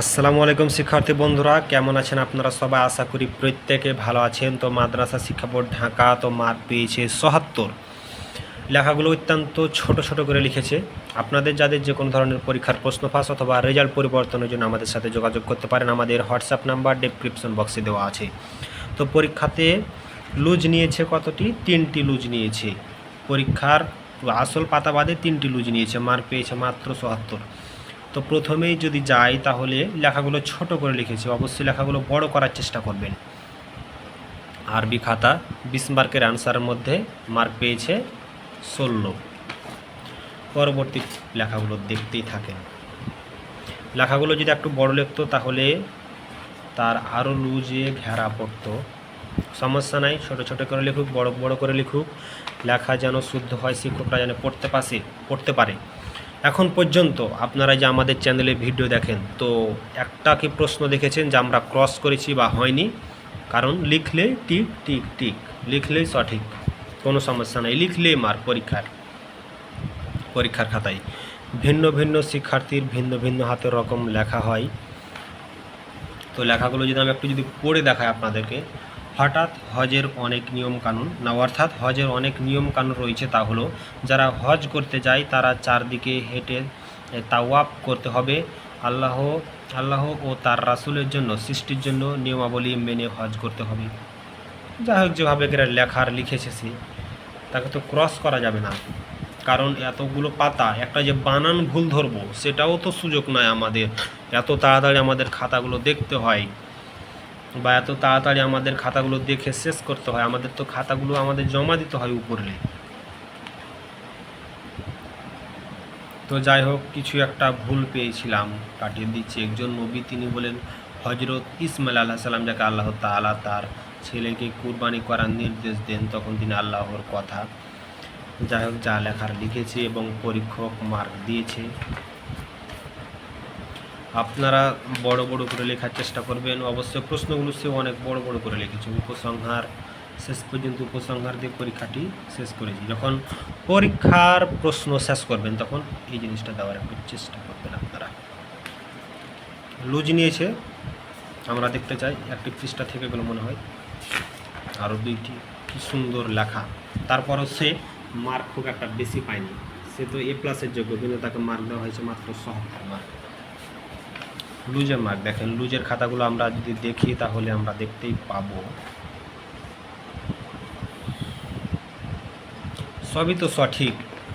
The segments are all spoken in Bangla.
আসসালামু আলাইকুম শিক্ষার্থী বন্ধুরা, কেমন আছেন আপনারা সবাই? আশা করি প্রত্যেকে ভালো আছেন। তো মাদ্রাসা শিক্ষা বোর্ড ঢাকা, তো মার্ক পেয়েছে সহাত্তর লেখাগুলো অত্যন্ত ছোট ছোট করে লিখেছে। আপনাদের যাদের যে কোনো ধরনের পরীক্ষার প্রশ্ন ফাঁস অথবা রেজাল্ট পরিবর্তনের জন্য আমাদের সাথে যোগাযোগ করতে পারেন। আমাদের হোয়াটসঅ্যাপ নাম্বার ডেসক্রিপশন বক্সে দেওয়া আছে। তো পরীক্ষাতে লুজ নিয়েছে কতটি? তিনটি লুজ নিয়েছে। পরীক্ষার আসল পাতা বাদে তিনটি লুজ নিয়েছে। মার্ক পেয়েছে মাত্র সহাত্তর তো প্রথমেই যদি যাই তাহলে লেখাগুলো ছোট করে লিখেছি। অবশ্যই লেখাগুলো বড় করার চেষ্টা করবেন। আরবি খাতা বিশ মার্কের আনসারের মধ্যে মার্ক পেয়েছে ষোলো। পরবর্তী লেখাগুলো দেখতেই থাকেন। লেখাগুলো যদি একটু বড় লিখতো তাহলে তার আরও লুজে ঘেরা পড়তো। সমস্যা নাই, ছোট ছোট করে লিখুক, বড় বড় করে লিখুক। লেখা যেন শুদ্ধ হয়, শিক্ষকরা যেন পড়তে পাশে, পড়তে পারে। এখন পর্যন্ত আপনারা যে আমাদের চ্যানেলে ভিডিও দেখেন, তো একটা কি প্রশ্ন দেখেছেন যে আমরা ক্রস করেছি বা হয়নি? কারণ লিখলে টিক টিক টিক লিখলেই সঠিক, কোনো সমস্যা নাই লিখলেই মার পরীক্ষার পরীক্ষার খাতায়। ভিন্ন ভিন্ন শিক্ষার্থীর ভিন্ন ভিন্ন হাতের রকম লেখা হয়। তো লেখাগুলো যদি আমি একটু যদি পড়ে দেখাই আপনাদেরকে হঠাৎ হজের অনেক নিয়ম কানুন না অর্থাৎ হজের অনেক নিয়ম কানুন রয়েছে তা হলো যারা হজ করতে যায় তারা চারদিকে হেঁটে এ, তাওয়াফ করতে হবে। আল্লাহ আল্লাহ ও তার রাসুলের জন্য সৃষ্টির জন্য নিয়মাবলী মেনে হজ করতে হবে। যাই হোক যেভাবে করে লেখার লিখেছে সে তাকে তো ক্রস করা যাবে না। কারণ এতগুলো পাতা একটা যে বানান ভুল ধরবো সেটাও তো সুযোগ নয় আমাদের। এত তাড়াতাড়ি আমাদের খাতাগুলো দেখতে হয়। বা এত তাড়াতাড়ি আমাদের খাতাগুলো দেখে শেষ করতে হয়, আমাদের তো খাতাগুলো আমাদের জমা দিতে হয় উপরে। তো যাই হোক, কিছু একটা ভুল পেয়েছিলাম কাটিয়ে দিচ্ছি। একজন নবী, তিনি বলেন হজরত ইসমাইল আল্লাহ সাল্লাম যাকে আল্লাহ তাআলা তার ছেলেকে কুরবানি করার নির্দেশ দেন, তখন তিনি আল্লাহর কথা। যাই হোক, যা লেখার লিখেছে এবং পরীক্ষক মার্ক দিয়েছে। আপনারা বড় বড় করে লেখার চেষ্টা করবেন। অবশ্যই প্রশ্নগুলো সে অনেক বড় বড় করে লিখেছে। উপসংহার, শেষ পর্যন্ত উপসংহার দিয়ে পরীক্ষাটি শেষ করেছি। যখন পরীক্ষার প্রশ্ন শেষ করবেন, তখন এই জিনিসটা দেওয়ার একটু চেষ্টা করবেন আপনারা। লুজ নিয়েছে, আমরা দেখতে চাই। একটি পৃষ্ঠা থেকে গেলো মনে হয়। আরও দুইটি। কি সুন্দর লেখা। তারপরও সে মার্ক খুব একটা বেশি পায়নি। সে তো এ প্লাসের যোগ্য, কিন্তু তাকে মার্ক দেওয়া হয়েছে মাত্র সহাত্তর মার্ক লুজের মার্ক দেখেন, লুজের খাতাগুলো আমরা যদি দেখি, তাহলে আমরা দেখতেই পাবো। সবই তো সঠিক,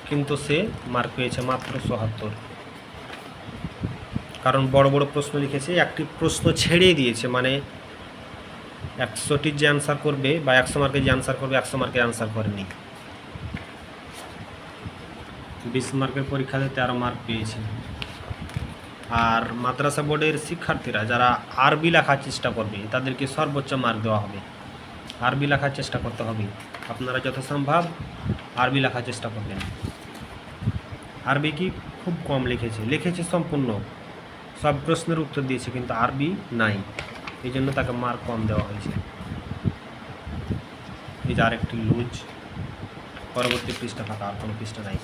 কিন্তু সে মার্ক পেয়েছে মাত্র সহাত্তর কারণ বড় বড় প্রশ্ন লিখেছে, একটি প্রশ্ন ছেড়েই দিয়েছে মানে একশোটির যে অ্যান্সার করবে বা একশো মার্কের যে অ্যান্সার করবে, একশো মার্কের অ্যান্সার করেনি। বিশ মার্কের পরীক্ষাতে তেরো মার্ক পেয়েছে। আর মাদ্রাসা বোর্ডের শিক্ষার্থীরা যারা আরবি লেখার চেষ্টা করবে, তাদেরকে সর্বোচ্চ মার্ক দেওয়া হবে। আরবি লেখার চেষ্টা করতে হবে। আপনারা যথাসম্ভব আরবি লেখার চেষ্টা করবেন। আরবি কি খুব কম লিখেছে। লিখেছে সম্পূর্ণ। সব প্রশ্নের উত্তর দিয়েছে, কিন্তু আরবি নাই। এই জন্য তাকে মার্ক কম দেওয়া হয়েছে। এই যে আরেকটি লুজ। পরবর্তী পৃষ্ঠা ফাঁকা, আর কোনো পৃষ্ঠা নাই।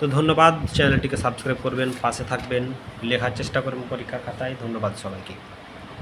তো ধন্যবাদ চ্যানেলটিকে সাবস্ক্রাইব করবেন পাশে থাকবেন লেখার চেষ্টা করবেন পরীক্ষার খাতায়। ধন্যবাদ সবাইকে।